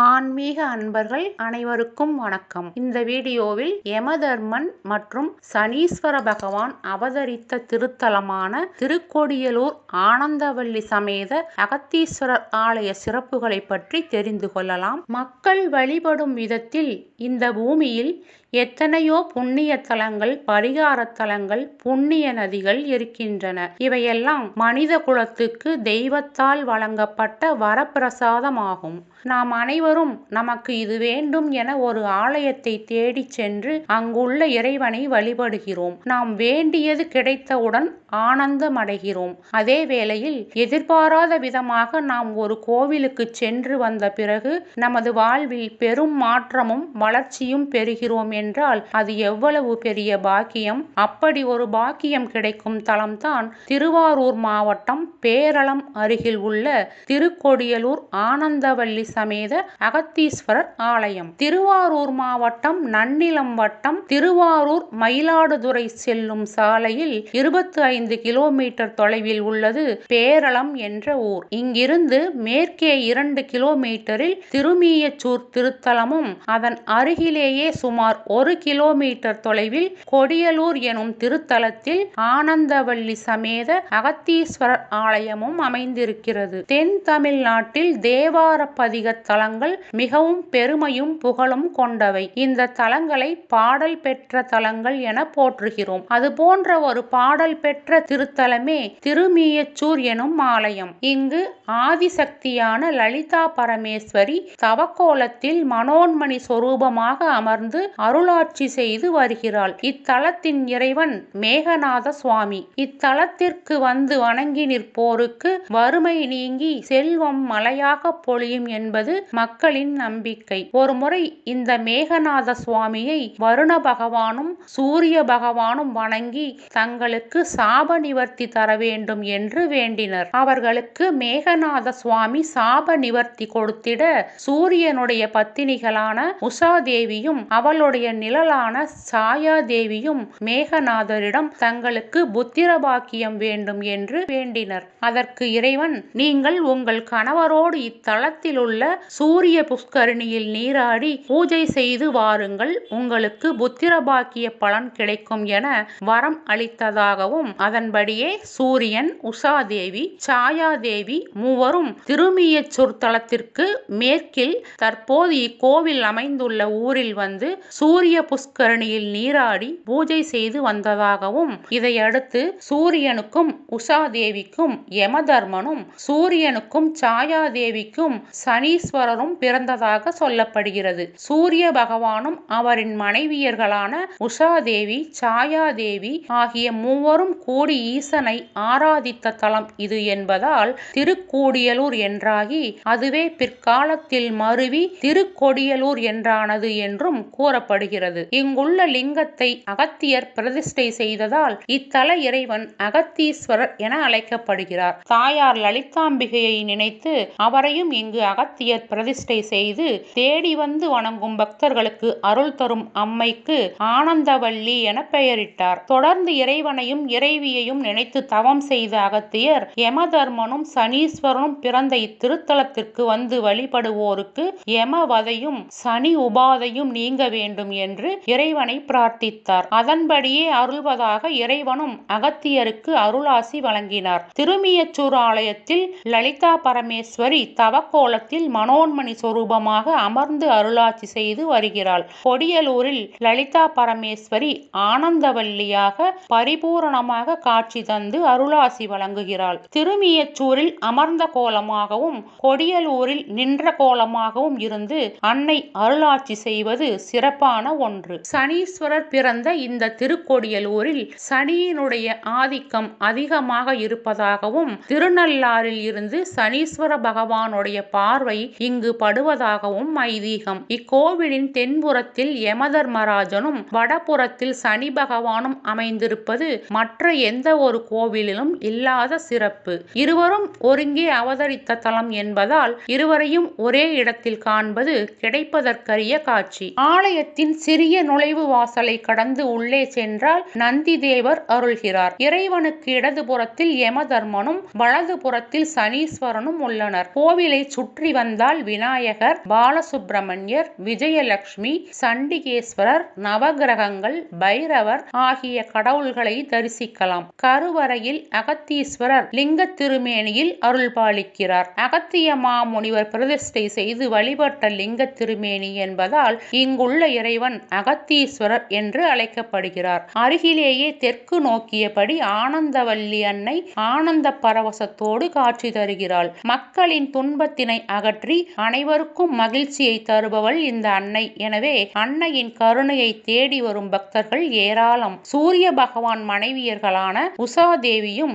ஆன்மீக அன்பர்கள் அனைவருக்கும் வணக்கம். இந்த வீடியோவில் யமதர்மன் மற்றும் சனீஸ்வர பகவான் அவதரித்த திருத்தலமான திருக்கோடியலூர் ஆனந்தவல்லி சமேத அகத்தீஸ்வரர் ஆலய சிறப்புகளை பற்றி தெரிந்து கொள்ளலாம். மக்கள் வழிபடும் விதத்தில் இந்த பூமியில் எத்தனையோ புண்ணிய தலங்கள் பரிகார தலங்கள் புண்ணிய நதிகள் இருக்கின்றன. இவையெல்லாம் மனித குலத்துக்கு தெய்வத்தால் வழங்கப்பட்ட வரப்பிரசாதமாகும். நாம் அனைவரும் நமக்கு இது வேண்டும் என ஒரு ஆலயத்தை தேடிச் சென்று அங்குள்ள இறைவனை வழிபடுகிறோம். நாம் வேண்டியது கிடைத்தவுடன் ஆனந்தம் அடைகிறோம் அதே வேளையில் எதிர்பாராத விதமாக நாம் ஒரு கோவிலுக்கு சென்று வந்த பிறகு நமது வாழ்வில் பெரும் மாற்றமும் வளர்ச்சியும் பெறுகிறோம் என்றால் அது எவ்வளவு பெரிய பாக்கியம்? அப்படி ஒரு பாக்கியம் கிடைக்கும் தலம்தான் திருவாரூர் மாவட்டம் பேரளம் அருகில் உள்ள திருக்கொடியலூர் ஆனந்தவல்லி சமேத அகத்தீஸ்வரர் ஆலயம். திருவாரூர் மாவட்டம் நன்னிலம் வட்டம் திருவாரூர் மயிலாடுதுறை செல்லும் சாலையில் இருபத்தி ஐந்து கிலோமீட்டர் தொலைவில் உள்ளது பேரளம் என்ற ஊர். இங்கிருந்து மேற்கே இரண்டு கிலோமீட்டரில் திருமீயச்சூர் திருத்தலமும் அதன் அருகிலேயே சுமார் ஒரு கிலோமீட்டர் தொலைவில் கொடியலூர் எனும் திருத்தலத்தில் ஆனந்தவள்ளி சமேத அகத்தீஸ்வரர் ஆலயமும் அமைந்திருக்கிறது. தென் தமிழ்நாட்டில் தேவார பதிக தலங்கள் மிகவும் பெருமையும் புகழும் கொண்டவை. இந்த தலங்களை பாடல் பெற்ற தலங்கள் என போற்றுகிறோம். அது போன்ற ஒரு பாடல் பெற்ற திருத்தலமே திருமீயச்சூர் எனும் ஆலயம். இங்கு ஆதிசக்தியான லலிதா பரமேஸ்வரி தவக்கோலத்தில் மனோன்மணி சொரூபமாக அமர்ந்து அருளாட்சி செய்து வருகிறாள். இத்தலத்தின் இறைவன் மேகநாத சுவாமி. இத்தலத்திற்கு வந்து வணங்கி நிற்போருக்கு வறுமை நீங்கி செல்வம் மலையாக பொழியும் என்பது மக்களின் நம்பிக்கை. ஒருமுறை இந்த மேகநாத சுவாமியை வருண பகவானும் சூரிய பகவானும் வணங்கி தங்களுக்கு சா சாப நிவர்த்தி தர வேண்டும் என்று வேண்டினர். அவர்களுக்கு மேகநாத சுவாமி சாப நிவர்த்தி கொடுத்திட சூரியனுடைய பத்தினிகளான உஷாதேவியும் அவளுடைய நிழலான சாயாதேவியும் மேகநாதரிடம் தங்களுக்கு புத்திர பாக்கியம் வேண்டும் என்று வேண்டினர். அதற்கு இறைவன் நீங்கள் உங்கள் கணவரோடு இத்தலத்தில் உள்ள சூரிய புஷ்கரணியில் நீராடி பூஜை செய்து வாருங்கள். உங்களுக்கு புத்திர பாக்கிய பலன் கிடைக்கும் என வரம் அளித்ததாகவும் அதன்படியே சூரியன் உஷாதேவி சாயாதேவி மூவரும் திருமிய சொற்தலத்திற்கு மேற்கில் தற்போது இக்கோவில் அமைந்துள்ள ஊரில் வந்து சூரிய புஷ்கரணியில் நீராடி பூஜை செய்து வந்ததாகவும் இதையடுத்து சூரியனுக்கும் உஷாதேவிக்கும் யமதர்மனும் சூரியனுக்கும் சாயாதேவிக்கும் சனீஸ்வரரும் பிறந்ததாக சொல்லப்படுகிறது. சூரிய பகவானும் அவரின் மனைவியர்களான உஷாதேவி சாயாதேவி ஆகிய மூவரும் கூ கோடி ஈசனை ஆராதித்த தலம் இது என்பதால் திருக்கோடியலூர் என்றாகி அதுவே பிற்காலத்தில் மருவி திருக்கொடியலூர் என்றானது என்றும் கூறப்படுகிறது. இங்குள்ள லிங்கத்தை அகத்தியர் பிரதிஷ்டை செய்ததால் இத்தல இறைவன் அகத்தீஸ்வரர் என அழைக்கப்படுகிறார். தாயார் லலிதாம்பிகையை நினைத்து அவரையும் இங்கு அகத்தியர் பிரதிஷ்டை செய்து தேடி வந்து வணங்கும் பக்தர்களுக்கு அருள் தரும் அம்மைக்கு ஆனந்தவல்லி என பெயரிட்டார். தொடர்ந்து இறைவனையும் இறை மனைவியையும் நினைத்து தவம் செய்த அகத்தியர் யமதர்மனும் சனீஸ்வரனும் பிறந்த இத்திருத்தலத்திற்கு வந்து வழிபடுவோருக்கு யமவதையும் சனி உபாதையும் நீங்க வேண்டும் என்று இறைவனை பிரார்த்தித்தார். அதன்படியே அருள்வதாக இறைவனும் அகத்தியருக்கு அருளாசி வழங்கினார். திருமியச்சூர் ஆலயத்தில் லலிதா பரமேஸ்வரி தவக்கோலத்தில் மனோன்மணி சொரூபமாக அமர்ந்து அருளாட்சி செய்து வருகிறாள். கொடியலூரில் லலிதா பரமேஸ்வரி ஆனந்தவல்லியாக பரிபூரணமாக காட்சி தந்து அருளாசி வழங்குகிறாள். திருமியச்சூரில் அமர்ந்த கோலமாகவும் கொடியலூரில் நின்ற கோலமாகவும் இருந்து அன்னை அருளாட்சி செய்வது சிறப்பான ஒன்று. சனீஸ்வரர் பிறந்த இந்த திருக்கொடியலூரில் சனியினுடைய ஆதிக்கம் அதிகமாக இருப்பதாகவும் திருநள்ளாறில் இருந்து சனீஸ்வர பகவானுடைய பார்வை இங்கு படுவதாகவும் ஐதீகம். இக்கோவிலின் தென்புறத்தில் யமதர்மராஜனும் வடபுறத்தில் சனி பகவானும் அமைந்திருப்பது மற்ற எந்த ஒரு கோவிலிலும் இல்லாத சிறப்பு. இருவரும் ஒருங்கே அவதரித்த தலம் என்பதால் இருவரையும் ஒரே இடத்தில் காண்பது கிடைப்பதற்கரிய காட்சி. ஆலயத்தின் சிறிய நுழைவு வாசலை கடந்து உள்ளே சென்றால் நந்தி தேவர் அருள்கிறார். இறைவனுக்கு இடதுபுறத்தில் யமதர்மனும் வலதுபுறத்தில் சனீஸ்வரனும் உள்ளனர். கோவிலை சுற்றி வந்தால் விநாயகர் பாலசுப்பிரமணியர் விஜயலட்சுமி சண்டிகேஸ்வரர் நவகிரகங்கள் பைரவர் ஆகிய கடவுள்களை தரிசிக்கலாம். கருவறையில் அகத்தீஸ்வரர் லிங்க திருமேனியில் அருள் பாலிக்கிறார் அகத்திய மாமுனிவர் பிரதிஷ்டை செய்து வழிபட்ட லிங்க திருமேனி என்பதால் இங்குள்ள இறைவன் அகத்தீஸ்வரர் என்று அழைக்கப்படுகிறார். அருகிலேயே தெற்கு நோக்கியபடி ஆனந்தவல்லி அன்னை ஆனந்த பரவசத்தோடு காட்சி தருகிறாள். மக்களின் துன்பத்தினை அகற்றி அனைவருக்கும் மகிழ்ச்சியை தருபவள் இந்த அன்னை. எனவே அன்னையின் கருணையை தேடி வரும் பக்தர்கள் ஏராளம். சூரிய பகவான் மனைவியர்களால் மகளான உஷாதேவியும்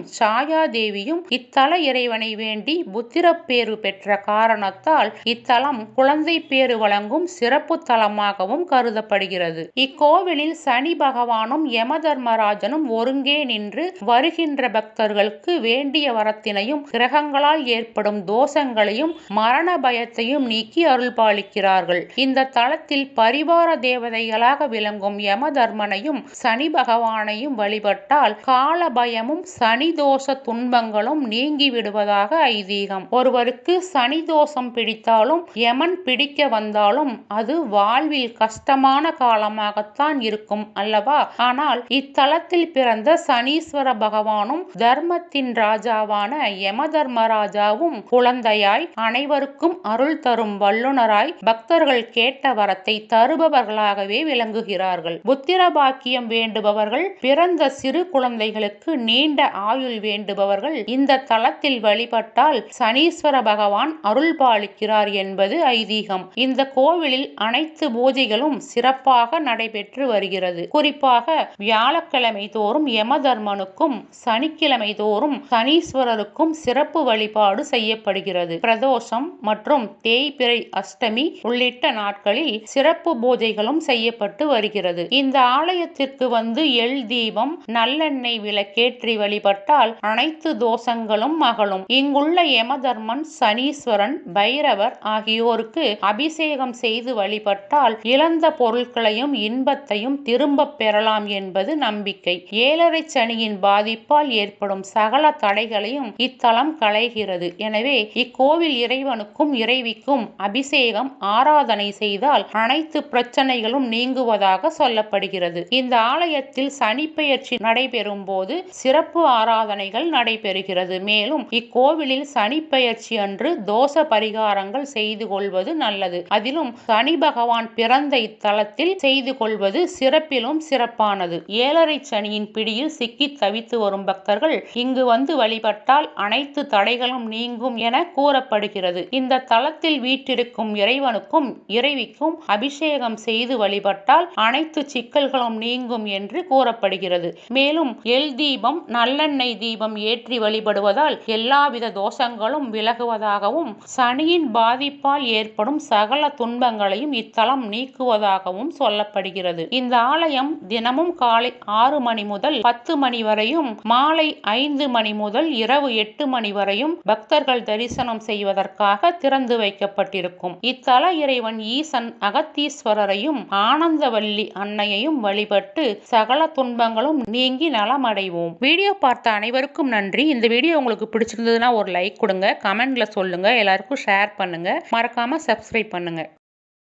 தேவியும் இத்தல இறைவனை வேண்டி புத்திரப்பேறு பெற்ற காரணத்தால் இத்தலம் குழந்தை பேறு வழங்கும் சிறப்பு தலமாகவும் கருதப்படுகிறது. இக்கோவிலில் சனி பகவானும் யமதர்மராஜனும் ஒருங்கே நின்று வருகின்ற பக்தர்களுக்கு வேண்டிய வரத்தினையும் கிரகங்களால் ஏற்படும் தோஷங்களையும் மரண பயத்தையும் நீக்கி அருள் பாலிக்கிறார்கள் இந்த தலத்தில் பரிவார தேவதைகளாக விளங்கும் யமதர்மனையும் சனி பகவானையும் வழிபட்டால் கால பயமும் சனி தோஷ துன்பங்களும் நீங்கி விடுவதாக ஐதீகம். ஒருவருக்கு சனி தோஷம் பிடித்தாலும் யமன் பிடிக்க வந்தாலும் அது வாழ்வில் கஷ்டமான காலமாகத்தான் இருக்கும் அல்லவா? ஆனால் இத்தலத்தில் பிறந்த சனீஸ்வர பகவானும் தர்மத்தின் ராஜாவான யம தர்மராஜாவும் குழந்தையாய் அனைவருக்கும் அருள் தரும் வல்லுனராய் பக்தர்கள் கேட்ட வரத்தை தருபவர்களாகவே விளங்குகிறார்கள். புத்திர பாக்கியம் வேண்டுபவர்கள் பிறந்த சிறு குழந்தை குழந்தைகளுக்கு நீண்ட ஆயுள் வேண்டுபவர்கள் இந்த தலத்தில் வழிபட்டால் சனீஸ்வர பகவான் அருள் பாலிக்கிறார் என்பது ஐதீகம். இந்த கோவிலில் அனைத்து பூஜைகளும் சிறப்பாக நடைபெற்று வருகிறது. குறிப்பாக வியாழக்கிழமை தோறும் யமதர்மனுக்கும் சனிக்கிழமை தோறும் சனீஸ்வரருக்கும் சிறப்பு வழிபாடு செய்யப்படுகிறது. பிரதோஷம் மற்றும் தேய்பிறை அஷ்டமி உள்ளிட்ட நாட்களில் சிறப்பு பூஜைகளும் செய்யப்பட்டு வருகிறது. இந்த ஆலயத்திற்கு வந்து எள் தீபம் நல்லெண்ணெய் விளக்கேற்றி வழிபட்டால் அனைத்து தோஷங்களும் மகளும். இங்குள்ள யமதர்மன் சனீஸ்வரன் பைரவர் ஆகியோருக்கு அபிஷேகம் செய்து வழிபட்டால் இழந்த பொருட்களையும் இன்பத்தையும் திரும்ப பெறலாம் என்பது நம்பிக்கை. ஏழரை சனியின் பாதிப்பால் ஏற்படும் சகல தடைகளையும் இத்தலம் களைகிறது. எனவே இக்கோவில் இறைவனுக்கும் இறைவிக்கும் அபிஷேகம் ஆராதனை செய்தால் அனைத்து பிரச்சனைகளும் நீங்குவதாக சொல்லப்படுகிறது. இந்த ஆலயத்தில் சனிப்பெயர்ச்சி நடைபெறும் போது சிறப்பு ஆராதனைகள் நடைபெறுகிறது. மேலும் இக்கோவிலில் சனி பயிற்சி அன்று தோஷ பரிகாரங்கள் செய்து கொள்வது நல்லது. அதிலும் சனி பகவான் பிறந்த இத்தலத்தில் செய்து கொள்வது சிறப்பிலும் சிறப்பானது. ஏழரை சனியின் பிடியில் சிக்கி தவித்து வரும் பக்தர்கள் இங்கு வந்து வழிபட்டால் அனைத்து தடைகளும் நீங்கும் என கூறப்படுகிறது. இந்த தலத்தில் வீட்டிருக்கும் இறைவனுக்கும் இறைவிக்கும் அபிஷேகம் செய்து வழிபட்டால் அனைத்து சிக்கல்களும் நீங்கும் என்று கூறப்படுகிறது. மேலும் எல் தீபம் நல்லெண்ணெய் தீபம் ஏற்றி வழிபடுவதால் எல்லாவித தோஷங்களும் விலகுவதாகவும் சனியின் பாதிப்பால் ஏற்படும் சகல துன்பங்களையும் இத்தலம் நீக்குவதாகவும் சொல்லப்படுகிறது. இந்த ஆலயம் தினமும் காலை ஆறு மணி முதல் பத்து மணி வரையும் மாலை ஐந்து மணி முதல் இரவு எட்டு மணி வரையும் பக்தர்கள் தரிசனம் செய்வதற்காக திறந்து வைக்கப்பட்டிருக்கும். இத்தல இறைவன் ஈசன் அகத்தீஸ்வரரையும் ஆனந்தவல்லி அன்னையையும் வழிபட்டு சகல துன்பங்களும் நீங்கி நலமடைவோம் வீடியோ பார்த்த அனைவருக்கும் நன்றி. இந்த வீடியோ உங்களுக்கு பிடிச்சிருந்ததுன்னா ஒரு லைக் கொடுங்க கமெண்ட்ல சொல்லுங்க எல்லாருக்கும் ஷேர் பண்ணுங்க. மறக்காம சப்ஸ்கிரைப் பண்ணுங்க.